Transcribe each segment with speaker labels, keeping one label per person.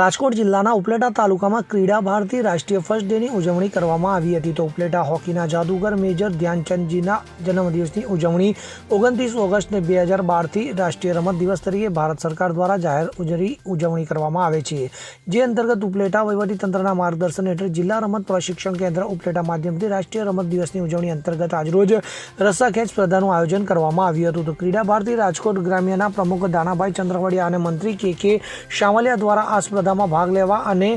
Speaker 1: રાજકોટ જિલ્લાના ઉપલેટા તાલુકામાં ક્રીડા ભારતી રાષ્ટ્રીય ફર્સ્ટ ડેની ઉજવણી કરવામાં આવી હતી. તો ઉપલેટા હોકીના જાદુગર મેજર ધ્યાનચંદજીના જન્મદિવસની ઉજવણી ઓગણત્રીસ ઓગસ્ટને બે હજાર બારથી રાષ્ટ્રીય રમત દિવસ તરીકે ભારત સરકાર દ્વારા જાહેર ઉજળી ઉજવણી કરવામાં આવે છે. જે અંતર્ગત ઉપલેટા વહીવટીતંત્રના માર્ગદર્શન હેઠળ જિલ્લા રમત પ્રશિક્ષણ કેન્દ્ર ઉપલેટા માધ્યમથી રાષ્ટ્રીય રમત દિવસની ઉજવણી અંતર્ગત આજરોજ રસ્સાખેંચ સ્પર્ધાનું આયોજન કરવામાં આવ્યું હતું. તો ક્રીડા ભારતી રાજકોટ ગ્રામ્યના પ્રમુખ દાનાભાઈ ચંદ્રવડિયા અને મંત્રી કે કે શામલિયા દ્વારા આ સ્પર્ધામાં ભાગ લેવા અને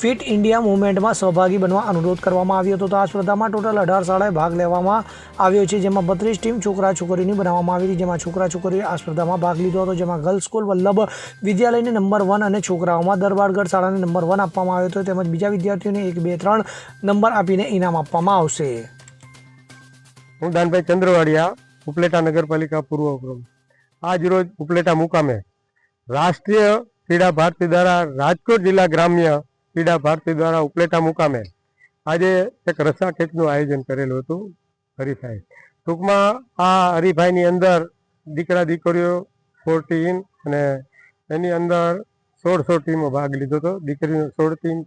Speaker 1: ફિટ ઇન્ડિયા મુવમેન્ટમાં સહભાગી બનવા અનુરોધ કરવામાં આવ્યો હતો. તો આ સ્પર્ધામાં ટોટલ અઢાર શાળાએ ભાગ લેવામાં આવ્યો છે, જેમાં બત્રીસ ટીમ છોકરા છોકરીની બનાવવામાં આવી હતી, જેમાં છોકરા છોકરીઓએ આ સ્પર્ધામાં ભાગ લીધો હતો, જેમાં ગર્લ્સ સ્કૂલ વલ્લભ વિદ્યાલયને નંબર વન અને છોકરાઓમાં દરબારગઢ શાળાને નંબર વન આપવામાં આવ્યો હતો. તેમજ બીજા વિદ્યાર્થીઓને એક, બે, ત્રણ નંબર આપીને ઇનામ આપવામાં આવશે.
Speaker 2: હું દાનભાઈ ચંદ્રવાડિયા, ઉપલેટા નગરપાલિકા પૂર્વ ઉપલેટા મુકામે રાષ્ટ્રીય ક્રીડા ભારતી દ્વારા રાજકોટ જિલ્લા ગ્રામ્ય ક્રીડા ભારતી દ્વારા ઉપલેટા મુકામે આજે એક રસા ખેંચનું આયોજન કરેલું હતું હરીફાઈ ટૂંકમાં આ હરીફાઈની અંદર દીકરા દીકરીઓ ફોર્ટીન અને એની અંદર સોળ સોળ ટીમો ભાગ લીધો હતો. દીકરીનો સોળ ટીમ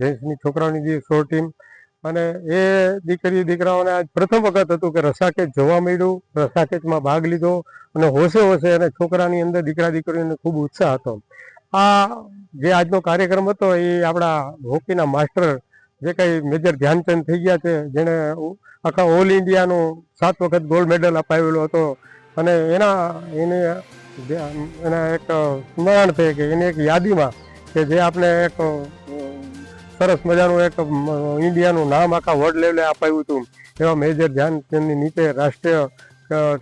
Speaker 2: જેન્ટ્સની છોકરાઓની જે સોળ ટીમ અને એ દીકરી દીકરાઓને આજ પ્રથમ વખત હતું કે રસાકેચ જોવા મળ્યું. રસાકેચમાં ભાગ લીધો અને હોશે હોશે અને છોકરાની અંદર દીકરા દીકરીઓને ખૂબ ઉત્સાહ હતો. આ જે આજનો કાર્યક્રમ હતો એ આપણા હોકીના માસ્ટર જે કંઈ મેજર ધ્યાનચંદ થઈ ગયા છે, જેણે આખા ઓલ ઇન્ડિયાનું સાત વખત ગોલ્ડ મેડલ અપાવેલો હતો. અને એના એને એના એક સ્મરણ છે કે એની એક યાદીમાં કે જે આપણે એક સરસ મજાનું એક ઇન્ડિયાનું નામ આખા વર્લ્ડ લેવલે અપાયું હતું. એવા મેજર ધ્યાનચંદની નીચે રાષ્ટ્રીય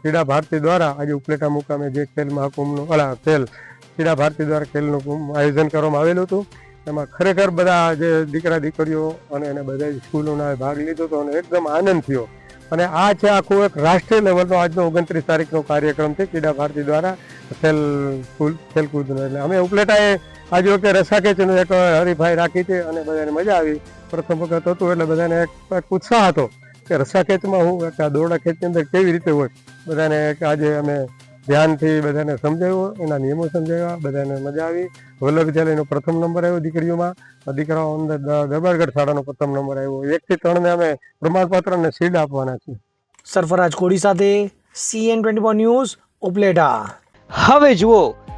Speaker 2: ક્રીડા ભારતી દ્વારા આજે ઉપલેટા મુકામે જે ખેલ મહાકુંભનું, અલા, ખેલ, ક્રીડા ભારતી દ્વારા ખેલનું આયોજન કરવામાં આવેલું હતું. એમાં ખરેખર બધા જે દીકરા દીકરીઓ અને એને બધા સ્કૂલોના ભાગ લીધો હતો અને એકદમ આનંદ થયો. અને આ છે આખું એક રાષ્ટ્રીય લેવલનો આજનો ઓગણત્રીસ તારીખનો કાર્યક્રમ છે ક્રીડા ભારતી દ્વારા ખેલ ખેલકૂદનો. એટલે અમે ઉપલેટાએ આજે વખતે રસાકેચનું એક હરીફાઈ રાખી હતી અને બધાને મજા આવી. પ્રથમ વખત હતું એટલે બધાને એક ઉત્સાહ હતો કે રસ્સા ખેંચમાં હું આ દોરડા ખેંચની અંદર કેવી રીતે હોય. બધાને આજે અમે ધ્યાનથી બધાને સમજાવ્યું, એના નિયમો સમજાવ્યા, બધાને મજા આવી. વલ્લભ વિદ્યાલયનો પ્રથમ નંબર આવ્યો દીકરીઓમાં. દીકરાઓ અંદર દરબારગઢ શાળાનો પ્રથમ નંબર આવ્યો. એકથી ત્રણને અમે પ્રમાણપત્ર અને શીલ્ડ આપવાના છીએ.
Speaker 1: સરફરાજ કોડી સાથે સીએન ટ્વેન્ટી ન્યૂઝ ઉપલેટા.
Speaker 3: હવે જુઓ